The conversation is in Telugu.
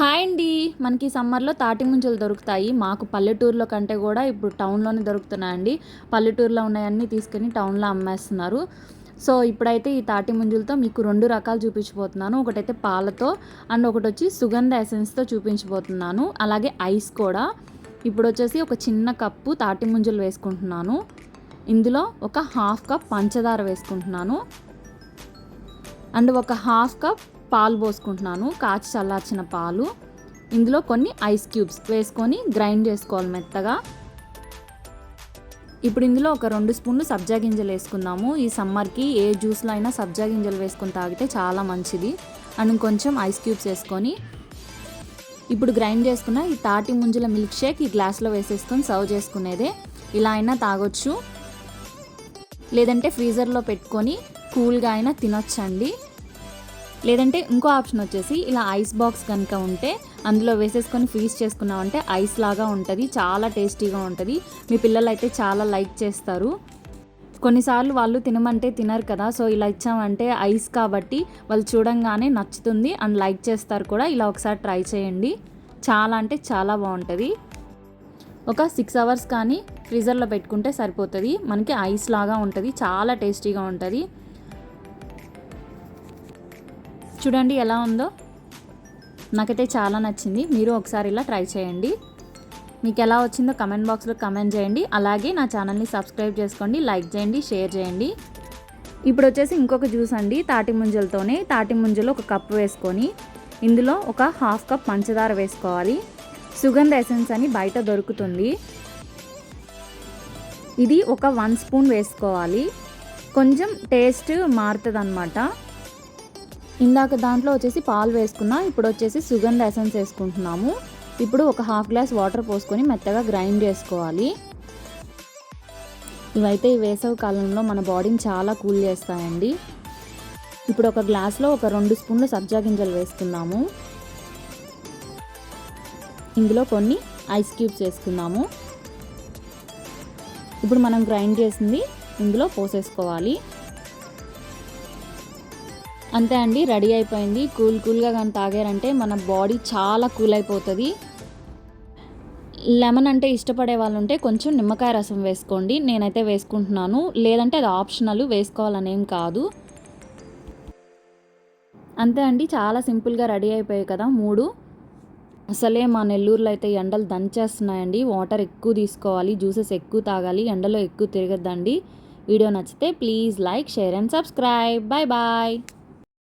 హాయ్ అండి. మనకి సమ్మర్లో తాటి ముంజలు దొరుకుతాయి. మాకు పల్లెటూరులో కంటే కూడా ఇప్పుడు టౌన్లోనే దొరుకుతున్నాయండి. పల్లెటూరులో ఉన్నాయన్నీ తీసుకొని టౌన్లో అమ్మేస్తున్నారు. సో ఇప్పుడైతే ఈ తాటి ముంజులతో మీకు రెండు రకాలు చూపించబోతున్నాను. ఒకటైతే పాలతో అండ్ ఒకటి వచ్చి సుగంధ ఎసెన్స్తో చూపించబోతున్నాను. అలాగే ఐస్ కూడా. ఇప్పుడు వచ్చేసి ఒక చిన్న కప్పు తాటి ముంజలు వేసుకుంటున్నాను. ఇందులో ఒక హాఫ్ కప్ పంచదార వేసుకుంటున్నాను. అండ్ ఒక హాఫ్ కప్ పాలు పోసుకుంటున్నాను. కాచి చల్లార్చిన పాలు. ఇందులో కొన్ని ఐస్ క్యూబ్స్ వేసుకొని గ్రైండ్ చేసుకోవాలి మెత్తగా. ఇప్పుడు ఇందులో ఒక రెండు స్పూన్లు సబ్జా గింజలు వేసుకుందాము. ఈ సమ్మర్కి ఏ జ్యూస్లో అయినా సబ్జా గింజలు వేసుకొని తాగితే చాలా మంచిది. అండ్ కొంచెం ఐస్ క్యూబ్స్ వేసుకొని ఇప్పుడు గ్రైండ్ చేసుకున్న ఈ తాటి ముంజల మిల్క్ షేక్ ఈ గ్లాస్లో వేసేసుకొని సర్వ్ చేసుకునేదే. ఇలా అయినా తాగొచ్చు. లేదంటే ఫ్రీజర్లో పెట్టుకొని కూల్గా అయినా తినొచ్చండి. లేదంటే ఇంకో ఆప్షన్ వచ్చేసి ఇలా ఐస్ బాక్స్ కనుక ఉంటే అందులో వేసేసుకొని ఫ్రీజ్ చేసుకున్నామంటే ఐస్ లాగా ఉంటుంది చాలా టేస్టీగా ఉంటుంది. మీ పిల్లలు అయితే చాలా లైక్ చేస్తారు. కొన్నిసార్లు వాళ్ళు తినమంటే తినరు కదా సో ఇలా ఇచ్చామంటే ఐస్ కాబట్టి వాళ్ళు చూడంగానే నచ్చుతుంది అండ్ లైక్ చేస్తారు కూడా. ఇలా ఒకసారి ట్రై చేయండి. చాలా అంటే చాలా బాగుంటుంది. ఒక సిక్స్ అవర్స్ కానీ ఫ్రీజర్లో పెట్టుకుంటే సరిపోతుంది. మనకి ఐస్ లాగా ఉంటుంది చాలా టేస్టీగా ఉంటుంది. చూడండి ఎలా ఉందో. నాకైతే చాలా నచ్చింది. మీరు ఒకసారి ఇలా ట్రై చేయండి. మీకు ఎలా వచ్చిందో కమెంట్ బాక్స్లో కమెంట్ చేయండి. అలాగే నా ఛానల్ని సబ్స్క్రైబ్ చేసుకోండి లైక్ చేయండి షేర్ చేయండి. ఇప్పుడు వచ్చేసి ఇంకొక జ్యూస్ అండి. తాటి ముంజలతోనే. తాటి ముంజలు ఒక కప్ వేసుకొని ఇందులో ఒక హాఫ్ కప్ పంచదార వేసుకోవాలి. సుగంధ ఎసెన్స్ అని బయట దొరుకుతుంది. ఇది ఒక వన్ స్పూన్ వేసుకోవాలి. కొంచెం టేస్ట్ మారుతుంది అన్నమాట ఇందాక దాంట్లో వచ్చేసి పాలు వేసుకున్నా ఇప్పుడు వచ్చేసి సుగంధ ఎసెన్స్ వేసుకుంటున్నాము. ఇప్పుడు ఒక హాఫ్ గ్లాస్ వాటర్ పోసుకొని మెత్తగా గ్రైండ్ చేసుకోవాలి. ఇవైతే ఈ వేసవి కాలంలో మన బాడీని చాలా కూల్ చేస్తాయండి. ఇప్పుడు ఒక గ్లాస్లో ఒక రెండు స్పూన్లు సబ్జా గింజలు వేసుకున్నాము ఇందులో కొన్ని ఐస్ క్యూబ్స్ వేసుకున్నాము ఇప్పుడు మనం గ్రైండ్ చేసింది ఇందులో పోసేసుకోవాలి. అంతే అండి రెడీ అయిపోయింది. కూల్ కూల్గా కానీ తాగారంటే మన బాడీ చాలా కూల్ అయిపోతుంది. లెమన్ అంటే ఇష్టపడే వాళ్ళు ఉంటే కొంచెం నిమ్మకాయ రసం వేసుకోండి. నేనైతే వేసుకుంటున్నాను. లేదంటే అది ఆప్షనల్ వేసుకోవాలనేం కాదు. అంతే అండి చాలా సింపుల్గా రెడీ అయిపోయాయి కదా మూడు. అసలే మా నెల్లూరులో అయితే ఎండలు దంచేస్తున్నాయండి. వాటర్ ఎక్కువ తీసుకోవాలి జ్యూసెస్ ఎక్కువ తాగాలి ఎండలో ఎక్కువ తిరగద్దండి. వీడియో నచ్చితే please like share and subscribe. Bye bye.